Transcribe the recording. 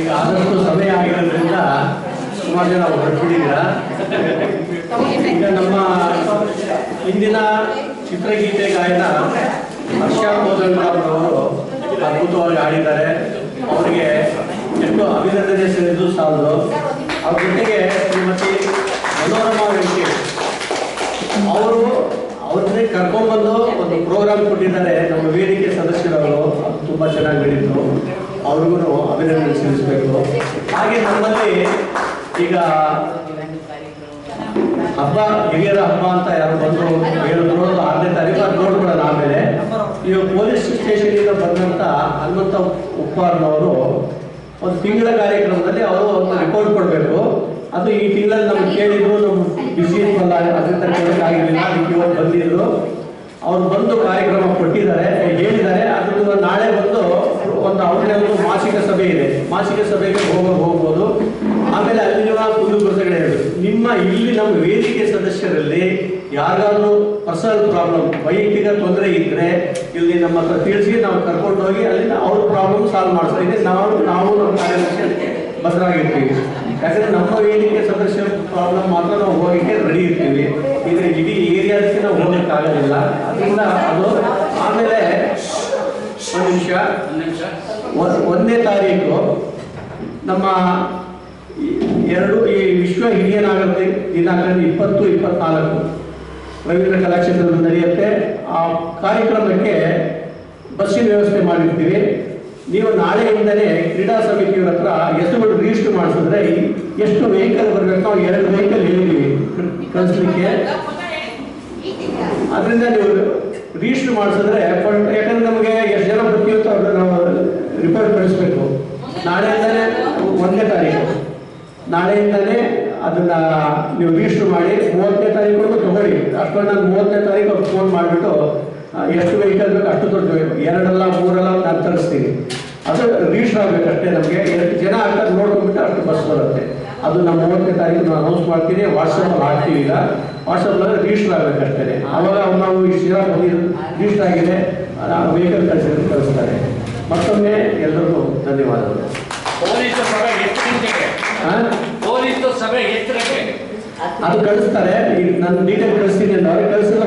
ಈಗ ಆದಷ್ಟು ಸಮಯ ಆಗಿರೋದ್ರಿಂದ ಸುಮಾರು ಜನ ಹೊರಟ್ಬಿಟ್ಟಿದ್ದೀರಾ ಈಗ ನಮ್ಮ ಇಂದಿನ ಚಿತ್ರಗೀತೆ ಗಾಯನ ಹರ್ಷ ಅವರು ಅದ್ಭುತವಾಗಿ ಹಾಡಿದ್ದಾರೆ. ಅವರಿಗೆ ಎಷ್ಟು ಅಭಿನಂದನೆ ಸೇರಿದ್ದು ಸಾಲದು. ಅವ್ರ ಜೊತೆಗೆ ಶ್ರೀಮತಿ ಮನೋರಮಾ ವೆಂಕಟೇಶ್ ಅವರು. ಅವ್ರನ್ನೇ ಕರ್ಕೊಂಡ್ಬಂದು ಒಂದು ಪ್ರೋಗ್ರಾಮ್ ಕೊಟ್ಟಿದ್ದಾರೆ. ನಮ್ಮ ವೇದಿಕೆ ಸದಸ್ಯರವರು. ತುಂಬ ಚೆನ್ನಾಗಿ ನಡೀತು ಅವ್ರಿಗೂ ಅಭಿನಂದನೆ ಸಲ್ಲಿಸಬೇಕು. ಹಾಗೆ ನಮ್ಮಲ್ಲಿ ಈಗ ಹಬ್ಬ, ಹಿರಿಯರ ಹಬ್ಬ ಅಂತ ಯಾರು ಬಂದು ಹೇಳಿದ್ರು ಆರನೇ ತಾರೀಕು, ಅದು ನೋಡ್ಕೊಳ್ಳೋಣ ಆಮೇಲೆ. ಈಗ ಪೊಲೀಸ್ ಸ್ಟೇಷನಿಂದ ಬಂದಂತ ಹನುಮಂತ ಉಪ್ಪಾರ್ನವರು ಒಂದು ತಿಂಗಳ ಕಾರ್ಯಕ್ರಮದಲ್ಲಿ ಅವರು ಒಂದು ರಿಪೋರ್ಟ್ ಕೊಡಬೇಕು. ಅದು ಈ ತಿಂಗಳಲ್ಲಿ ನಮ್ಗೆ ಕೇಳಿದ್ರು ನಮ್ಮ ಬಿಸಿ ಇದ್ವಲ್ಲ, ಅದರಿಂದ ಕೊಡೋಕ್ಕಾಗಿರಲಿಲ್ಲ ಅದಕ್ಕೆ ಇವತ್ತು ಬಂದಿದ್ರು ಅವ್ರು ಬಂದು ಕಾರ್ಯಕ್ರಮ ಕೊಟ್ಟಿದ್ದಾರೆ, ಹೇಳಿದ್ದಾರೆ. ಅದನ್ನು ನಾಳೆ ಬಂದು ಒಂದು ಅವರು ಒಂದು ಮಾಸಿಕ ಸಭೆ ಇದೆ. ಮಾಸಿಕ ಸಭೆಗೆ ಹೋಗ ಹೋಗ್ಬೋದು. ಆಮೇಲೆ ಅಲ್ಲಿರುವ ಹೇಳಿ ನಿಮ್ಮ ಇಲ್ಲಿ ನಮ್ಮ ವೇದಿಕೆ ಸದಸ್ಯರಲ್ಲಿ ಯಾರಾದ್ರು ಪರ್ಸನಲ್ ಪ್ರಾಬ್ಲಮ್ ವೈಯಕ್ತಿಕ ತೊಂದರೆ ಇದ್ರೆ ಇಲ್ಲಿ ನಮ್ಮ ಹತ್ರ ತಿಳಿಸಿ ನಾವು ಕರ್ಕೊಂಡು ಹೋಗಿ ಅಲ್ಲಿಂದ ಅವ್ರ ಪ್ರಾಬ್ಲಮ್ ಸಾಲ್ವ್ ಮಾಡಿಸ್ತಾ ನಾವು ನಾವು ನಮ್ಮ ಕಾರ್ಯದರ್ಶಿ ಅದಕ್ಕೆ ಭದ್ರಾಗಿರ್ತೀವಿ. ಯಾಕಂದ್ರೆ ನಮ್ಮ ವೇದಿಕೆ ಸದಸ್ಯರ ಪ್ರಾಬ್ಲಮ್ ಮಾತ್ರ ನಾವು ಹೋಗಕ್ಕೆ ರೆಡಿ ಇರ್ತೀವಿ. ಇದ್ರೆ ಇಡೀ ಏರಿಯಾದಕ್ಕೆ ನಾವು ಹೋಗಕ್ಕಾಗೋದಿಲ್ಲ ಅದರಿಂದ ಅದು ಆಮೇಲೆ ಒಂದು ನಿಮಿಷ ಒಂದ್- ಒಂದನೇ ತಾರೀಕು ನಮ್ಮ ಎರಡು ಈ ವಿಶ್ವ ಹಿರಿಯ ನಾಗರಿಕ ದಿನಾಂಕ ಇಪ್ಪತ್ತು ಇಪ್ಪತ್ನಾಲ್ಕು ರವೀಂದ್ರ ಕಲಾಕ್ಷೇತ್ರದಲ್ಲಿ ನಡೆಯುತ್ತೆ. ಆ ಕಾರ್ಯಕ್ರಮಕ್ಕೆ ಬಸ್ಸಿನ ವ್ಯವಸ್ಥೆ ಮಾಡಿರ್ತೀವಿ. ನೀವು ನಾಳೆಯಿಂದಲೇ ಕ್ರೀಡಾ ಸಮಿತಿಯವರ ಹತ್ರ ಹೆಸರುಗಳು ರಿಜಿಸ್ಟರ್ ಮಾಡಿಸಿದ್ರೆ ಎಷ್ಟು ವೆಹಿಕಲ್ ಬರಬೇಕು ಎರಡು ವೆಹಿಕಲ್ ಹೇಳಿದ್ದೀವಿ ಕಳಿಸ್ಲಿಕ್ಕೆ. ಅದರಿಂದ ನೀವು ರಿಜಿಸ್ಟರ್ ಮಾಡಿಸಿದ್ರೆ ಯಾಕಂದ್ರೆ ನಮಗೆ ಎಷ್ಟು ಜನ ಬರ್ತೀವಿ ಅಂತ ಅವ್ರನ್ನ ನಾವು ರಿಪೋರ್ಟ್ ಕಳಿಸ್ಬೇಕು. ನಾಳೆಯಿಂದಲೇ ಒಂದನೇ ತಾರೀಕು. ನಾಳೆಯಿಂದಲೇ ಅದನ್ನ ನೀವು ರಿಜಿಸ್ಟರ್ ಮಾಡಿ ಮೂವತ್ತನೇ ತಾರೀಕು ತಗೊಳ್ಳಿ. ಅಷ್ಟೊಂದು ನಾನು ಮೂವತ್ತನೇ ತಾರೀಕು ಅವ್ರು ಫೋನ್ ಮಾಡಿಬಿಟ್ಟು ಎಷ್ಟು ವೆಹಿಕಲ್ ಬೇಕು ಅಷ್ಟು ದೊಡ್ಡ ಎರಡಲ್ಲ, ಮೂರಲ್ಲ ನಾನು ತರಿಸ್ತೀನಿ. ಅದು ರಿಜಿಸ್ಟರ್ ಆಗಬೇಕು ಅಷ್ಟೇ ನಮಗೆ. ಎಷ್ಟು ಜನ ಆಗ್ತದೆ ನೋಡ್ಕೊಂಡ್ಬಿಟ್ಟು ಅಷ್ಟು ಬಸ್ ಬರುತ್ತೆ. ಅದು ನಾವು ಮೂವತ್ತನೇ ತಾರೀಕು ನಾವು ಅನೌನ್ಸ್ ಮಾಡ್ತೀನಿ. ವಾಟ್ಸಪ್ಪಲ್ಲಿ ಹಾಕ್ತೀವಿ ಈಗ. ವಾಟ್ಸಪ್ನಲ್ಲಿ ರಿಜಿಸ್ಟರ್ ಆಗಬೇಕಷ್ಟೇ. ಆವಾಗ ನಾವು ಇಷ್ಟು ಜನ ಬಂದಿದ್ದು ರಿಜಿಸ್ಟರ್ ಆಗಿದೆ. ವೆಹಿಕಲ್ ಕಳಿಸಿದ್ರು ಕಳಿಸ್ತಾರೆ. ಮತ್ತೊಮ್ಮೆ ಎಲ್ಲರಿಗೂ ಧನ್ಯವಾದಗಳು. ಪೊಲೀಸ್ ಸಭೆ ಎಷ್ಟು ಆ? ಪೊಲೀಸ್ ಸಭೆ ಎಷ್ಟರಕ್ಕೆ ಅದು ಕಳಿಸ್ತಾರೆ ಈಗ ನಾನು ಡೀಟೇಲ್ ಕಳಿಸ್ತೀನಿ ಅಂತ ಅವ್ರಿಗೆ ಕಳಿಸಿದ್ರೆ